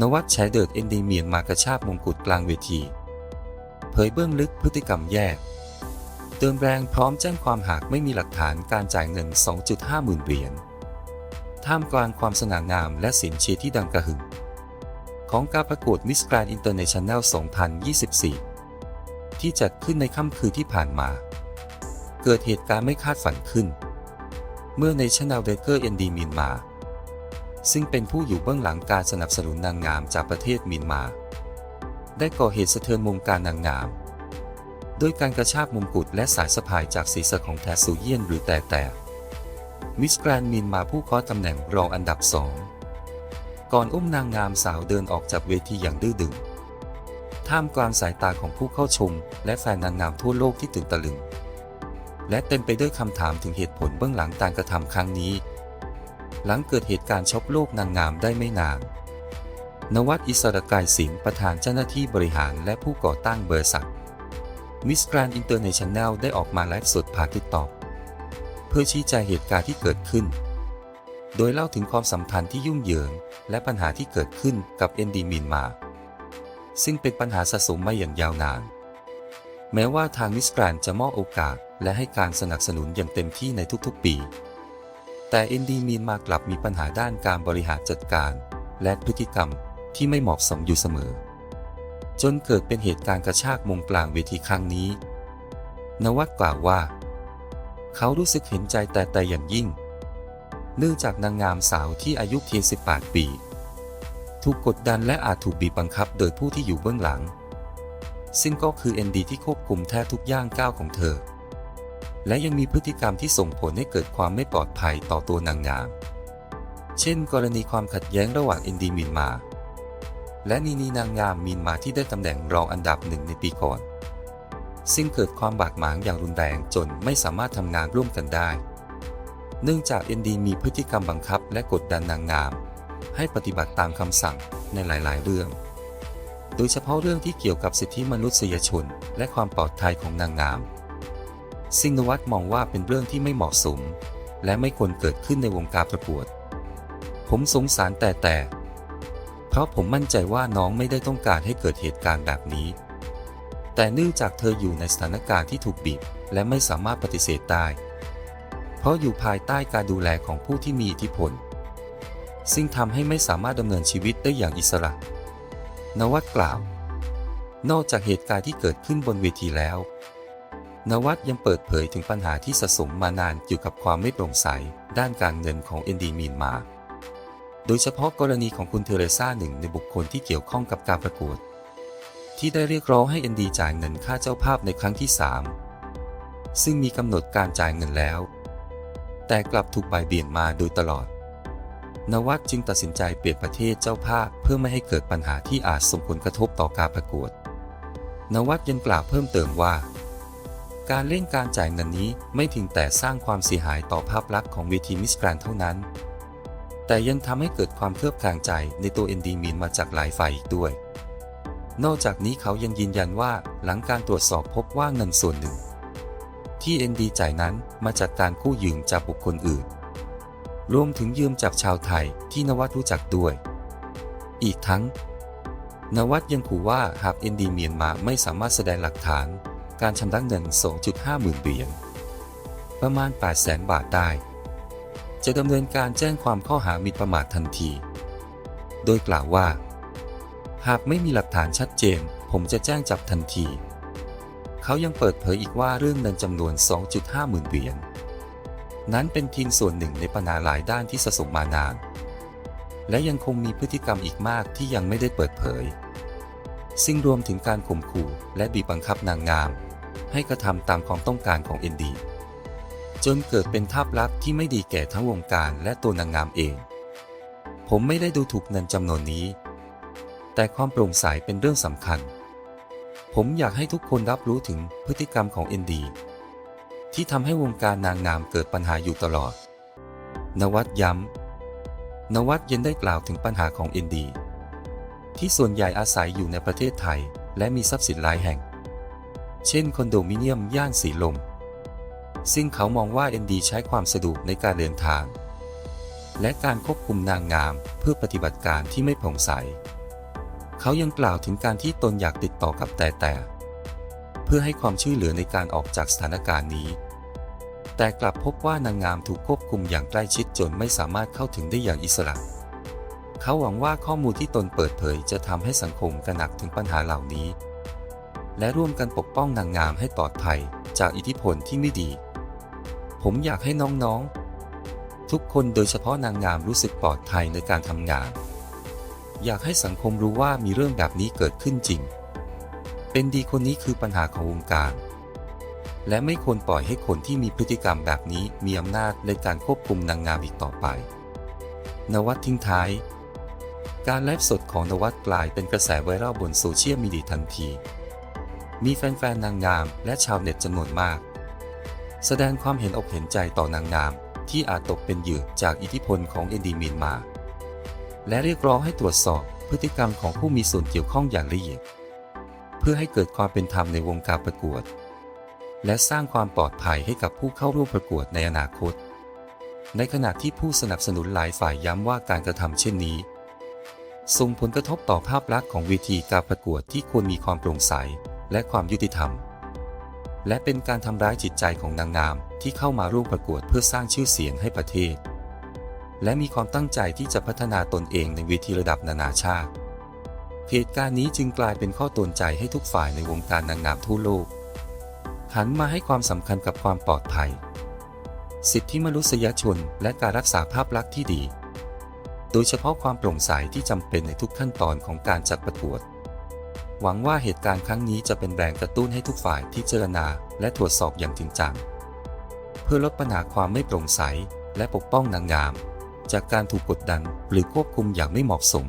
นวัดใช้เดิดเอนดีเมียนมากระชากมงกุฎกลางเวที เผยเบื้องลึกพฤติกรรมแย่เตือนแรงพร้อมแจ้งความหากไม่มีหลักฐานการจ่ายเงิน 2.5 หมื่นเหรียญ ท่ามกลางความสง่างามและสินเชียร์ที่ดังกระหึ่มของการประกวดมิสแกรนอินเตอร์เนชั่นแนล 2024 ที่จัดขึ้นในค่ำคืนที่ผ่านมา เกิดเหตุการณ์ไม่คาดฝันขึ้น เมื่อในช n น l เดเกอร์เอนดีมีนมา ซึ่งเป็นผู้อยู่เบื้องหลังการสนับสนุนนางงามจากประเทศมีนมา ได้ก่อเหตุสะเทือนวงการนางงาม โดยการกระชากมงกุฎและสายสะพายจากศีรษะของแทซูเยียนหรือแต่แต่มิสแกรนมีนมาผู้คว้าตำแหน่งรองอันดับสองก่อนอุ้มนางงามสาวเดินออกจากเวทีอย่างดื้อดึง ท่ามกลางสายตาของผู้เข้าชม และแฟนนางงามทั่วโลกที่ตื่นตะลึง และเต็มไปด้วยคำถามถึงเหตุผลเบื้องหลังการกระทำครั้งนี้ หลังเกิดเหตุการณ์ช็อกโลกนางงามได้ไม่นานนวัดอิสระกายสินประธานเจ้าหน้าที่บริหารและผู้ก่อตั้งบริษัทมิสแกรนอินเตอร์เนชั่นแนลได้ออกมาไลฟ์สดผ่านติดต่อเพื่อชี้แจงเหตุการณ์ที่เกิดขึ้น โดยเล่าถึงความสัมพันธ์ที่ยุ่งเหยิง และปัญหาที่เกิดขึ้นกับเอนดีมินมา ซึ่งเป็นปัญหาสะสมมาอย่างยาวนาน แม้ว่าทางมิสแกรนจะมอบโอกาสและให้การสนับสนุนอย่างเต็มที่ในทุกๆปี แต่เอนดีมีนมากลับมีปัญหาด้านการบริหารจัดการ และพฤติกรรมที่ไม่เหมาะสมอยู่เสมอ จนเกิดเป็นเหตุการณ์กระชากมงกลางเวทีครั้งนี้ นวัดกล่าวว่า เขารู้สึกเห็นใจแต่แต่อย่างยิ่ง เนื่องจากนางงามสาวที่อายุเพียง18 ปี ถูกกดดันและอาจถูกบีบบังคับโดยผู้ที่อยู่เบื้องหลัง ซึ่งก็คือ ND ที่ควบคุมแทบทุกย่างก้าวของเธอ และยังมีพฤติกรรมที่ส่งผลให้เกิดความไม่ปลอดภัยต่อตัวนางงาม เช่น กรณีความขัดแย้งระหว่าง ND มีนมา และนีนีนางงามมีนมาที่ได้ตำแหน่งรองอันดับหนึ่งในปีก่อน ซึ่งเกิดความบาดหมางอย่างรุนแรงจนไม่สามารถทำงานร่วมกันได้ เนื่องจาก ND มีพฤติกรรมบังคับและกดดันนางงาม ให้ปฏิบัติตามคำสั่งในหลาย ๆ เรื่อง โดยเฉพาะเรื่องที่เกี่ยวกับสิทธิมนุษยชน และความปลอดภัยของนางงาม ซิงนวัตมองว่าเป็นเรื่องที่ไม่เหมาะสม และไม่ควรเกิดขึ้นในวงการประกวด ผมสงสารแต่แต่ เพราะผมมั่นใจว่าน้องไม่ได้ต้องการให้เกิดเหตุการณ์แบบนี้ แต่เนื่องจากเธออยู่ในสถานการณ์ที่ถูกบีบและไม่สามารถปฏิเสธได้ เพราะอยู่ภายใต้การดูแลของผู้ที่มีอิทธิพล ซึ่งทำให้ไม่สามารถดำเนินชีวิตได้อย่างอิสระ นวัดกล่าว นอกจากเหตุการณ์ที่เกิดขึ้นบนเวทีแล้ว นวัดยังเปิดเผยถึงปัญหาที่สะสมมานานเกี่ยวกับความไม่โปร่งใส ด้านการเงินของเอนดีมีนมา โดยเฉพาะกรณีของคุณเทเรซาหนึ่งในบุคคลที่เกี่ยวข้องกับการประกวด ที่ได้เรียกร้องให้เอนดีจ่ายเงินค่าเจ้าภาพในครั้งที่ 3 ซึ่งมีกำหนดการจ่ายเงินแล้ว แต่กลับถูกบ่ายเบี่ยงมาโดยตลอด นวัดจึงตัดสินใจเปลี่ยนประเทศเจ้าภาพเพื่อไม่ให้เกิดปัญหาที่อาจส่งผลกระทบต่อการประกวด นวัดยังกล่าวเพิ่มเติมว่า การเล่นการจ่ายเงินนี้ไม่เพียงแต่สร้างความเสียหายต่อภาพลักษณ์ของเวทีมิสแกรนเท่านั้น แต่ยังทำให้เกิดความเคลือบแคลงใจในตัวเอนดีมีนมาจากหลายฝ่ายอีกด้วย นอกจากนี้เขายังยืนยันว่าหลังการตรวจสอบพบว่าเงินส่วนหนึ่ง ที่ ND จ่ายนั้นมาจากการกู้ยืมจากบุคคลอื่น รวมถึงยืมจากชาวไทยที่นวัดรู้จักด้วย อีกทั้งนวัดยังขู่ว่าหาก ND เมียนมาไม่สามารถแสดงหลักฐาน การชำระเงิน 2.5 หมื่นเหรียญประมาณ8แสนบาทได้ จะดำเนินการแจ้งความข้อหาหมิ่นประมาททันที โดยกล่าวว่า หากไม่มีหลักฐานชัดเจน ผมจะแจ้งจับทันที เขายังเปิดเผยอีกว่าเรื่องเงินจำนวน 2.5 หมื่นเหรียญนั้นเป็นเพียงส่วนหนึ่งในปัญหาหลายด้านที่สะสมมานาน และยังคงมีพฤติกรรมอีกมากที่ยังไม่ได้เปิดเผยซึ่งรวมถึงการข่มขู่และบีบบังคับนางงาม ให้กระทำตามความต้องการของเอ็นดีจนเกิดเป็นภาพลักษณ์ที่ไม่ดีแก่ทั้งวงการและตัวนางงามเอง ผมไม่ได้ดูถูกเงินจำนวนนี้ แต่ความโปร่งใสเป็นเรื่องสำคัญ ผมอยากให้ทุกคนรับรู้ถึงพฤติกรรมของเอ็นดีที่ทำให้วงการนางงามเกิดปัญหาอยู่ตลอด นวัดย้ำ นวัดยังได้กล่าวถึงปัญหาของเอ็นดีที่ส่วนใหญ่อาศัยอยู่ในประเทศไทย และมีทรัพย์สินหลายแห่ง เช่นคอนโดมิเนียมย่านสีลม ซึ่งเขามองว่า ND ใช้ความสะดวกในการเดินทาง และการควบคุมนางงามเพื่อปฏิบัติการที่ไม่โปร่งใส เขายังกล่าวถึงการที่ตนอยากติดต่อกับแต่แต่ เพื่อให้ความช่วยเหลือในการออกจากสถานการณ์นี้ แต่กลับพบว่านางงามถูกควบคุมอย่างใกล้ชิดจนไม่สามารถเข้าถึงได้อย่างอิสระเขาหวังว่าข้อมูลที่ตนเปิดเผยจะทำให้สังคมกระหนักถึงปัญหาเหล่านี้ และร่วมกันปกป้องนางงามให้ปลอดภัยจากอิทธิพลที่ไม่ดี ผมอยากให้น้องๆ ทุกคนโดยเฉพาะนางงามรู้สึกปลอดภัยในการทำงาน อยากให้สังคมรู้ว่ามีเรื่องแบบนี้เกิดขึ้นจริง เป็นดีคนนี้คือปัญหาของวงการ และไม่ควรปล่อยให้คนที่มีพฤติกรรมแบบนี้มีอำนาจในการควบคุมนางงามอีกต่อไป นวัดทิ้งท้าย การไลฟ์สดของนวัดกลายเป็นกระแสไวรัลบนโซเชียลมีเดียทันที มีแฟนๆนางงามและชาวเน็ตจำนวนมาก แสดงความเห็นอกเห็นใจต่อนางงามที่อาจตกเป็นเหยื่อจากอิทธิพลของเอนดีมีนมา และเรียกร้องให้ตรวจสอบพฤติกรรมของผู้มีส่วนเกี่ยวข้องอย่างละเอียด เพื่อให้เกิดความเป็นธรรมในวงการประกวด และสร้างความปลอดภัยให้กับผู้เข้าร่วมประกวดในอนาคต ในขณะที่ผู้สนับสนุนหลายฝ่ายย้ำว่าการกระทำเช่นนี้ส่งผลกระทบต่อภาพลักษณ์ของเวทีการประกวดที่ควรมีความโปร่งใส และความยุติธรรม และเป็นการทำร้ายจิตใจของนางงามที่เข้ามาร่วมประกวดเพื่อสร้างชื่อเสียงให้ประเทศ และมีความตั้งใจที่จะพัฒนาตนเองในเวทีระดับนานาชาติ เหตุการณ์นี้จึงกลายเป็นข้อตนใจให้ทุกฝ่ายในวงการนางงามทั่วโลก หันมาให้ความสำคัญกับความปลอดภัย สิทธิมนุษยชนและการรักษาภาพลักษณ์ที่ดี โดยเฉพาะความโปร่งใสที่จำเป็นในทุกขั้นตอนของการจัดประกวด หวังว่าเหตุการณ์ครั้งนี้จะเป็นแรงกระตุ้นให้ทุกฝ่ายที่เจรณาและตรวจสอบอย่างจริงจัง เพื่อลดปัญหาความไม่โปร่งใส และปกป้องนางงาม จากการถูกกดดันหรือควบคุมอย่างไม่เหมาะสม